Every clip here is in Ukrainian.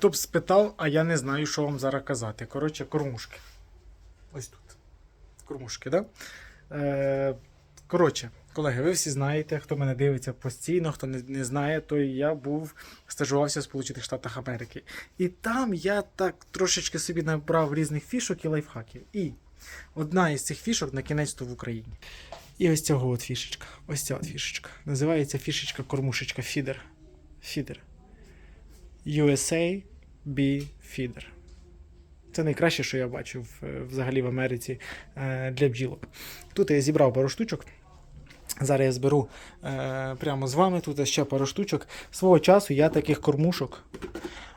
Хто б спитав, а я не знаю, що вам зараз казати. Коротше, кормушки. Ось тут. Кормушки? Да? Е, коротше, колеги, ви всі знаєте, хто мене дивиться постійно, хто не, не знає, то я був стажувався в Сполучених Штатах Америки. І там я так трошечки собі набрав різних фішок і лайфхаків. І одна із цих фішок на кінець то в Україні. І ось цього от фішечка. Ось ця от фішечка. Називається фішечка кормушечка Фідер. Фідер. USA Bee Feeder. Це найкраще, що я бачив е, взагалі в Америці е, для бджілок. Тут я зібрав пару штучок. Зараз я зберу е, прямо з вами. Тут ще пару штучок. Свого часу я таких кормушок,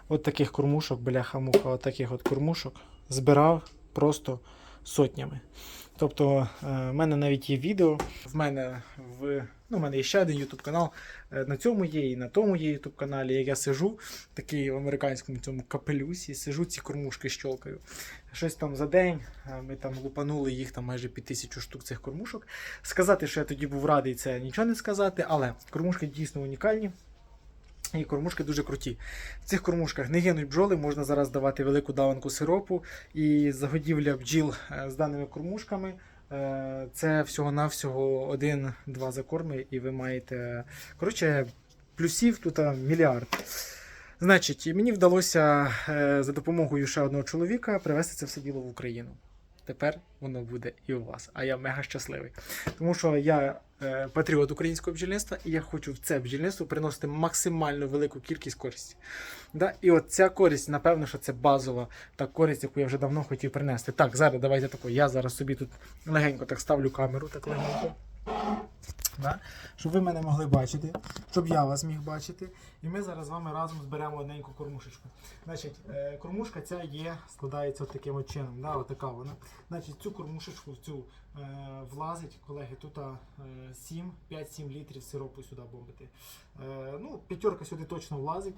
от таких кормушок, бляха-муха, от таких от кормушок збирав просто сотнями. Тобто, е, в мене навіть є відео. В мене в ну, в мене є ще один YouTube канал. Е, На цьому є і на тому є YouTube каналі. Як я сижу, такий в американському цьому капелюсі, сижу ці кормушки щолкаю. Щось там за день. Ми там лупанули їх там майже під тисячу штук цих кормушок. Сказати, що я тоді був радий, це нічого не сказати, але кормушки дійсно унікальні. І кормушки дуже круті. В цих кормушках не гинуть бджоли, можна зараз давати велику даванку сиропу. І загодівля бджіл е, з даними кормушками е, це всього-навсього один-два закорми, і ви маєте. Коротше, плюсів тут мільярд. Значить, мені вдалося е, за допомогою ще одного чоловіка привезти це все діло в Україну. Тепер воно буде і у вас. А я мега щасливий. Тому що я е, патріот українського бджільництва, і я хочу в це бджільництво приносити максимально велику кількість користі. Да? І от ця користь, напевно, що це базова та користь, яку я вже давно хотів принести. Так, зараз давайте тако. Я зараз собі тут легенько так ставлю камеру, так легенько. Да? Щоб ви мене могли бачити, щоб я вас міг бачити. І ми зараз з вами разом зберемо одненьку кормушечку. Значить, е, кормушка ця є, складається от таким от чином. Да, от така вона. Значить, цю кормушечку цю е, влазить, колеги, тут е, 7, 5-7 літрів сиропу сюди бомбити. Е, ну, п'ятерка сюди точно влазить.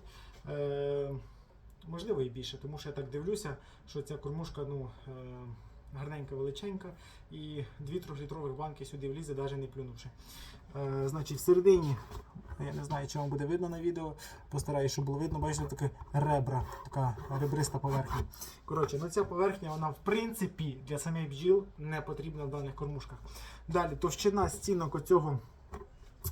Е, можливо і більше, тому що я так дивлюся, що ця кормушка, ну. Е, гарненька величенька, і дві трьохлітрових банки сюди влізе, навіть не плюнувши. Е, значить, всередині, я не знаю, чи вам буде видно на відео, постараюсь, щоб було видно, бачите, таке ребра, така ребриста поверхня. Коротше, ну ця поверхня, вона в принципі для самих бджіл не потрібна в даних кормушках. Далі, товщина стінок оцього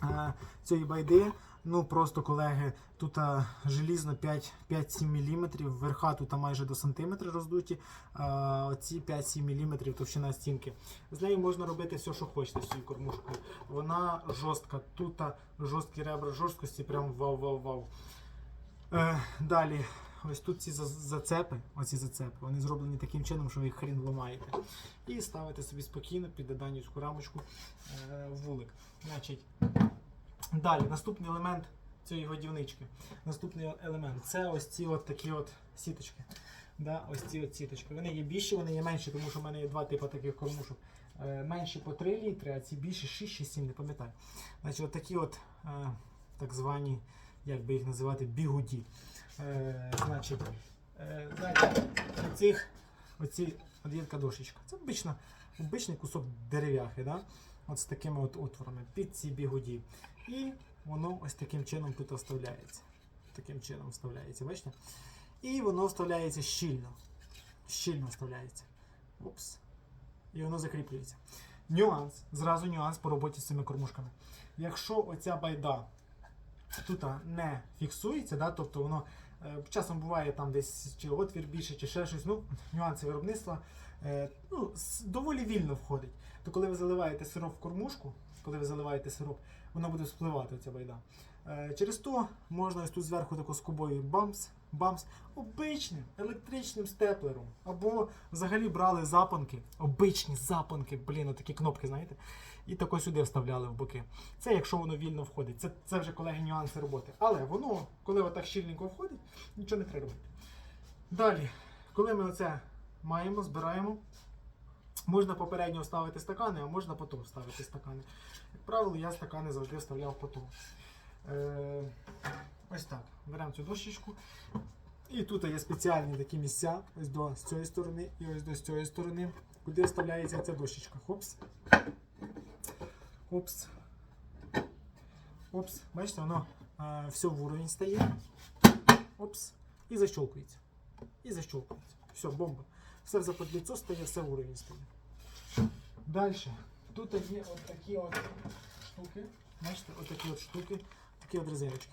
е, цієї байди. Ну просто колеги, тут а, желізно 5-7 мм, верха тут а, майже до сантиметра роздуті. А, оці 5-7 мм товщина стінки. З нею можна робити все, що хочете з цією кормушкою. Вона жорстка. Тут а, жорсткі ребра жорсткості, прям вау-вау-вау. Е, далі, ось тут ці зацепи, оці зацепи, вони зроблені таким чином, що ви їх хрін ламаєте. І ставите собі спокійно під данівську рамочку е, вулик. Значить, Далі, наступний елемент цієї годівнички. Наступний елемент це ось ці от такі от сіточки. Да, ось ці от сіточки. Вони є більші, вони є менші, тому що в мене є два типи таких кормушок. Е, менші по 3 літри, а ці більші 6 чи 7, не пам'ятаю. Значить, от такі от е, так звані, як би їх називати, бігуді. Е, значить, цих, оці, є така дошечка. Це обична, обичний кусок дерев'яхи. Да? От з такими от отворами під ці бігуді. І воно ось таким чином тут вставляється. Таким чином вставляється, бачите? І воно вставляється щільно. Щільно вставляється. Опс. І воно закріплюється. Нюанс, зразу нюанс по роботі з цими кормушками. Якщо оця байда тут не фіксується, да, тобто воно е, часом буває там десь чи отвір більше, чи ще щось, ну, нюанси виробництва ну, доволі вільно входить. То коли ви заливаєте сироп в кормушку, коли ви заливаєте сироп, вона буде спливати ця байда. Е, Через то можна ось тут зверху тако скобою бамс, бамс, обичним електричним степлером. Або взагалі брали запанки, обичні запанки, блін, отакі кнопки, знаєте, і тако сюди вставляли в боки. Це якщо воно вільно входить. Це, це вже колеги нюанси роботи. Але воно, коли отак щільненько входить, нічого не треба робити. Далі, коли ми оце маємо, збираємо. Можна попередньо вставити стакани, а можна потім вставити стакани. Як правило, я стакани завжди вставляв потім. Е, ось так. Беремо цю дощечку. І тут є спеціальні такі місця, ось до з цієї сторони і ось до з цієї сторони, куди вставляється ця дощечка. Хопс. Хопс. Опс. Бачите, воно е, все в уровень стає. Опс. і защолкується. І защолкується. Все, бомба. Все в заподліцо стає, все в уровень стає. Далі. Тут є от такі от штуки. Бачите, от такі от штуки, такі от резиночки.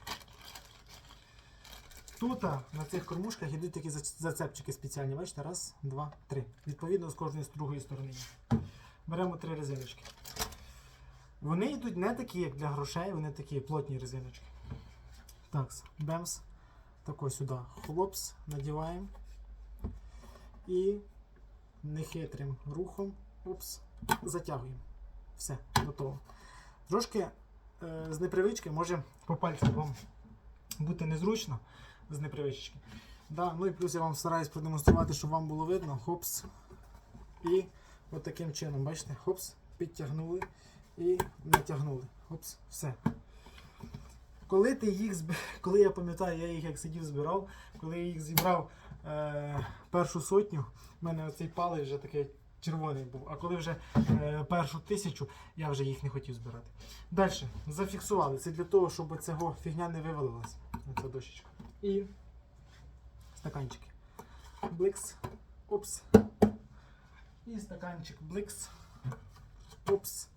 Тут на цих кормушках йдуть такі зацепчики спеціальні. Бачите, раз, два, три. Відповідно, з кожної з другої сторони. Беремо три резиночки. Вони йдуть не такі, як для грошей, вони такі плотні резиночки. Так, бемс. Тако сюди. Хлопс, надіваємо. І нехитрим рухом опс, затягуємо. Все, готово. Трошки е, з непривички може по пальцям вам бути незручно з непривички. Да, ну і плюс я вам стараюсь продемонструвати, щоб вам було видно. Хопс. І от таким чином, бачите, хопс, підтягнули і натягнули. Хопс, все. Коли ти їх зб... коли я пам'ятаю, я їх як сидів збирав, коли я їх зібрав е... першу сотню, в мене оцей палець вже такий червоний був. А коли вже е... першу тисячу, я вже їх не хотів збирати. Далі, зафіксували. Це для того, щоб цього фігня не вивалилась. Оця дощечка. І стаканчики. Бликс. Опс. І стаканчик бликс. Опс.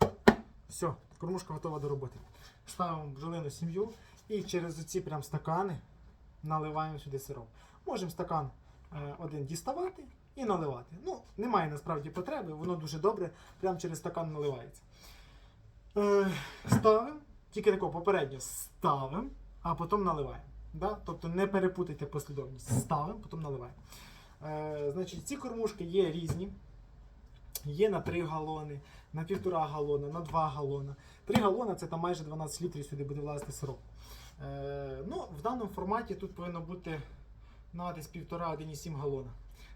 Все, кормушка готова до роботи. Ставимо бджолину сім'ю і через оці прям стакани наливаємо сюди сироп. Можемо стакан е, один діставати і наливати. Ну, немає насправді потреби, воно дуже добре, прямо через стакан наливається. Е, ставимо, тільки тако попередньо ставимо, а потім наливаємо. Да? Тобто не перепутайте послідовність. Ставимо, потім наливаємо. Е, значить, ці кормушки є різні. Є на 3 галони, на 1,5 галона, на 2 галона. 3 галона це там майже 12 літрів сюди буде влазити сироп. Е, ну, в даному форматі тут повинно бути на десь 1,5-1,7 галона.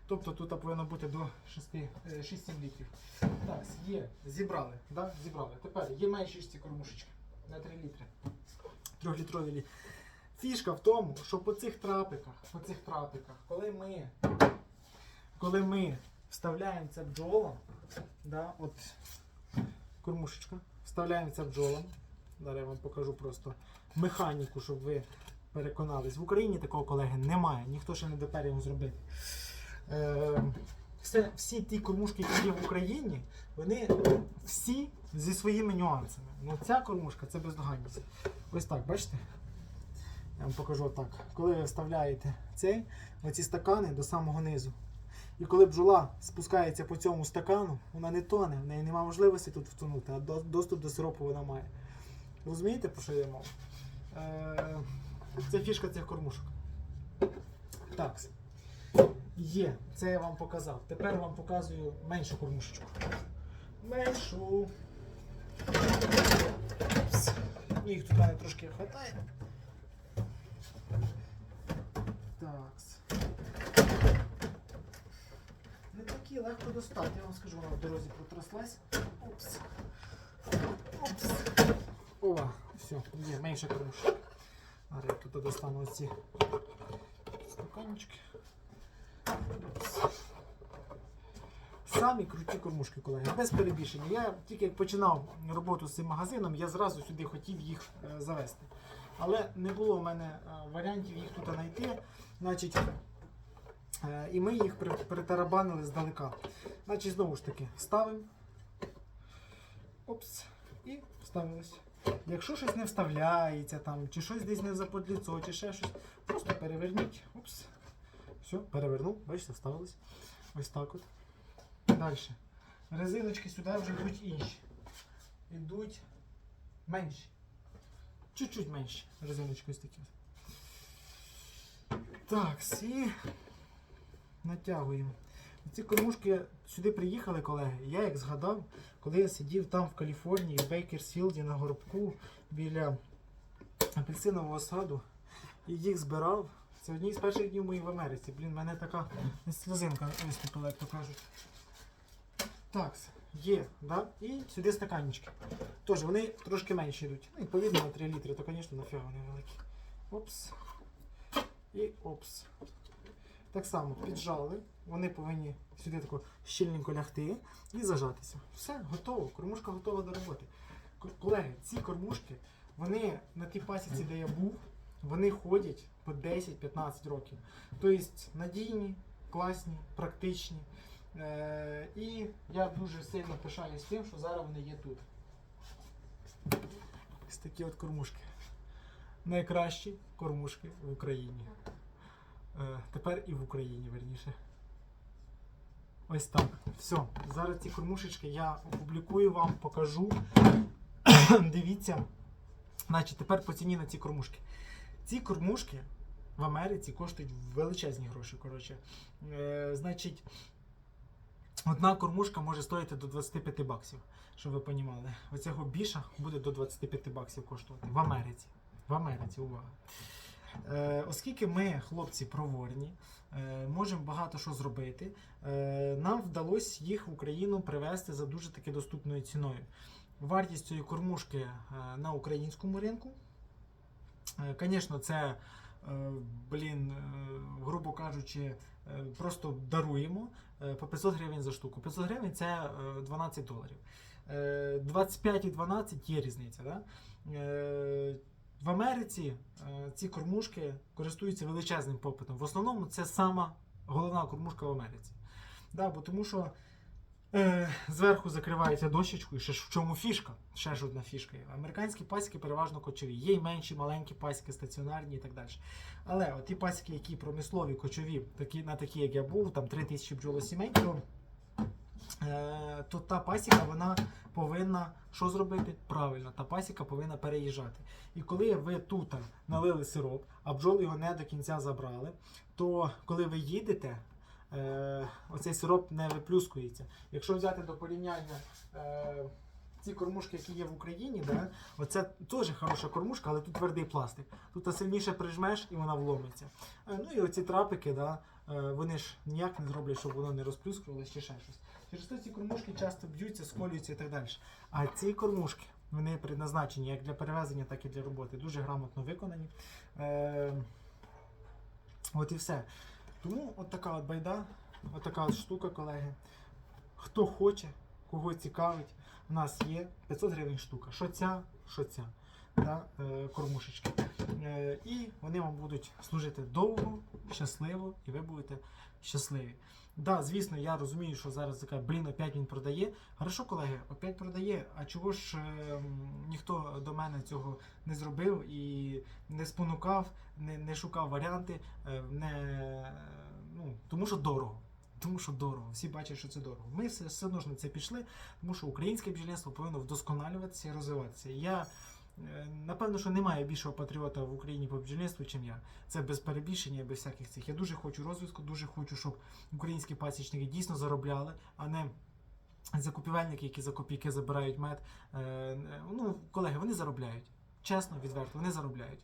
Тобто тут повинно бути до 6, е, 6-7 літрів. Так, є, зібрали. Да? зібрали. Тепер є менші ці кормушечки на 3 літри. 3-літрові лі. Фішка в тому, що по цих трапиках, по цих трапиках, коли ми, коли ми вставляємо це бджолам, да, от кормушечка, вставляємо це бджолам. Зараз я вам покажу просто механіку, щоб ви переконались. В Україні такого колеги немає, ніхто ще не допер його зробити. Е, все, всі ті кормушки, які є в Україні, вони всі зі своїми нюансами. Ну ця кормушка це бездоганність. Ось так, бачите? Я вам покажу так. Коли ви вставляєте цей, оці стакани до самого низу. І коли бджола спускається по цьому стакану, вона не тоне, в неї немає можливості тут втонути, а доступ до сиропу вона має. Розумієте, про що я мову? Е, це фішка цих кормушок. Так. Є, це я вам показав. Тепер вам показую меншу кормушечку. Меншу. Їх тут мене трошки вистачає. Так. Не такі легко достати, я вам скажу, вона в дорозі протряслась. Опс. Опс. Ова, все, є, менше кормушка. Зараз я тут достану оці стаканчики. Самі круті кормушки, колеги, без перебільшення. Я тільки як починав роботу з цим магазином, я зразу сюди хотів їх е, завести. Але не було в мене е, варіантів їх тут знайти. Значить, е, і ми їх притарабанили здалека. Значить, знову ж таки, ставимо. Опс. І вставилось. Якщо щось не вставляється, там, чи щось десь не заподліцо, чи ще щось, просто переверніть. Опс. Все, перевернув, бачите, вставилось. Ось так от. Далі. Резиночки сюди вже йдуть інші. Йдуть менші. Чуть-чуть менші. Резиночки ось такі. Так, і натягуємо. Ці кормушки сюди приїхали, колеги. Я як згадав, коли я сидів там в Каліфорнії, в Бейкерсфілді на горобку біля апельсинового саду і їх збирав. Це одні з перших днів моїх в Америці. Блін, мене така сльозинка виступила, як то кажуть. Так, є, да? І сюди стаканчики. Тож вони трошки менші йдуть. Ну, відповідно на 3 літри, то, звісно, нафіга вони великі. Опс. І опс. Так само піджали. Вони повинні сюди тако щільненько лягти і зажатися. Все, готово. Кормушка готова до роботи. Колеги, ці кормушки, вони на тій пасіці, де я був, вони ходять по 10-15 років. Тобто надійні, класні, практичні. Е, і я дуже сильно пишаюсь тим, що зараз вони є тут. Ось такі от кормушки. Найкращі кормушки в Україні. Е, тепер і в Україні, верніше. Ось так. Все. Зараз ці кормушечки я опублікую вам, покажу. Дивіться. Значить, тепер по ціні на ці кормушки. Ці кормушки в Америці коштують величезні гроші. Коротше. Е, значить, одна кормушка може стоїти до 25 баксів, щоб ви понімали. Оцього біша буде до 25 баксів коштувати в Америці. В Америці, увага. Е, оскільки ми, хлопці, проворні, е, можемо багато що зробити, е, нам вдалося їх в Україну привезти за дуже таки доступною ціною. Вартість цієї кормушки на українському ринку. Звісно, це, блін, грубо кажучи, просто даруємо по 500 гривень за штуку. 500 гривень це е, 12 доларів. Е, 25 і 12 є різниця. Да? В Америці е, ці кормушки користуються величезним попитом. В основному це сама головна кормушка в Америці. Да, бо тому що е, зверху закривається дощечкою, ще ж в чому фішка? Ще ж одна фішка. є. Американські пасіки переважно кочові. Є й менші, маленькі пасіки, стаціонарні і так далі. Але от ті пасіки, які промислові, кочові, такі, на такі, як я був, там 3000 бджолосімей, то, то та пасіка вона повинна що зробити? Правильно, та пасіка повинна переїжджати. І коли ви тут налили сироп, а бджоли його не до кінця забрали, то коли ви їдете, е, оцей сироп не виплюскується. Якщо взяти до порівняння е, ці кормушки, які є в Україні, да, оце теж хороша кормушка, але тут твердий пластик. Тут сильніше прижмеш і вона вломиться. Е, ну і оці трапики, да, е, вони ж ніяк не зроблять, щоб воно не розплюскувалося чи ще щось. Через то ці кормушки часто б'ються, сколюються і так далі. А ці кормушки, вони предназначені як для перевезення, так і для роботи. Дуже грамотно виконані. Е, от і все. Тому от така от байда, от така от штука, колеги. Хто хоче, кого цікавить, у нас є 500 гривень штука. Що ця, що ця. Да, е, кормушечки. Е, і вони вам будуть служити довго, щасливо, і ви будете щасливі. Да, звісно, я розумію, що зараз така, блін, опять він продає. Хорошо, колеги, опять продає. А чого ж е, ніхто до мене цього не зробив і не спонукав, не, не шукав варіанти, е, не, ну, тому що дорого. Тому що дорого. Всі бачать, що це дорого. Ми все, все одно ж на це пішли, тому що українське бджільництво повинно вдосконалюватися і розвиватися. Я напевно, що немає більшого патріота в Україні по бджільництву, чим я. Це без перебільшення, без всяких цих. Я дуже хочу розвитку, дуже хочу, щоб українські пасічники дійсно заробляли, а не закупівельники, які за копійки забирають мед. Е, е, Ну, колеги, вони заробляють. Чесно, відверто, вони заробляють.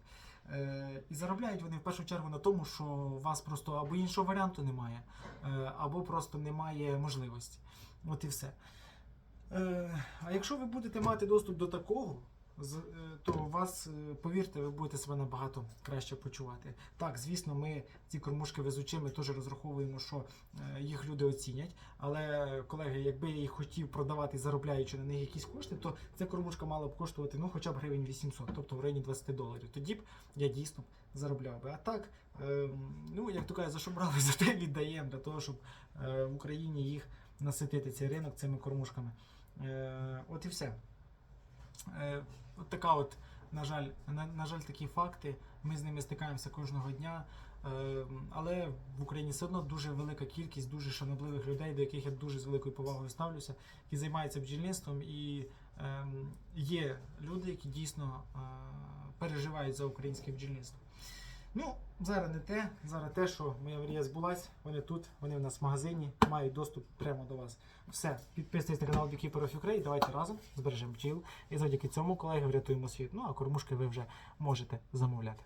Е, І заробляють вони в першу чергу на тому, що у вас просто або іншого варіанту немає, е, або просто немає можливості. От і все. Е, А якщо ви будете мати доступ до такого, е, то у вас, е, повірте, ви будете себе набагато краще почувати. Так, звісно, ми ці кормушки везучі, ми теж розраховуємо, що е, їх люди оцінять. Але, колеги, якби я їх хотів продавати, заробляючи на них якісь кошти, то ця кормушка мала б коштувати ну, хоча б гривень 800, тобто в районі 20 доларів. Тоді б я дійсно заробляв би. А так, е, ну як то кажуть, за що брали, за те віддаємо для того, щоб е, в Україні їх наситити цей ринок цими кормушками. Е, от і все. Е, така от, на жаль, на, на жаль, такі факти. Ми з ними стикаємося кожного дня. Е, але в Україні все одно дуже велика кількість дуже шанобливих людей, до яких я дуже з великою повагою ставлюся, які займаються бджільництвом. І е, є люди, які дійсно е, переживають за українське бджільництво. Ну, зараз не те, зараз те, що моя мрія збулась, вони тут, вони в нас в магазині, мають доступ прямо до вас. Все, підписуйтесь на канал Beekeeper of Ukraine, давайте разом збережемо бджіл. І завдяки цьому, колеги, врятуємо світ. Ну а кормушки ви вже можете замовляти.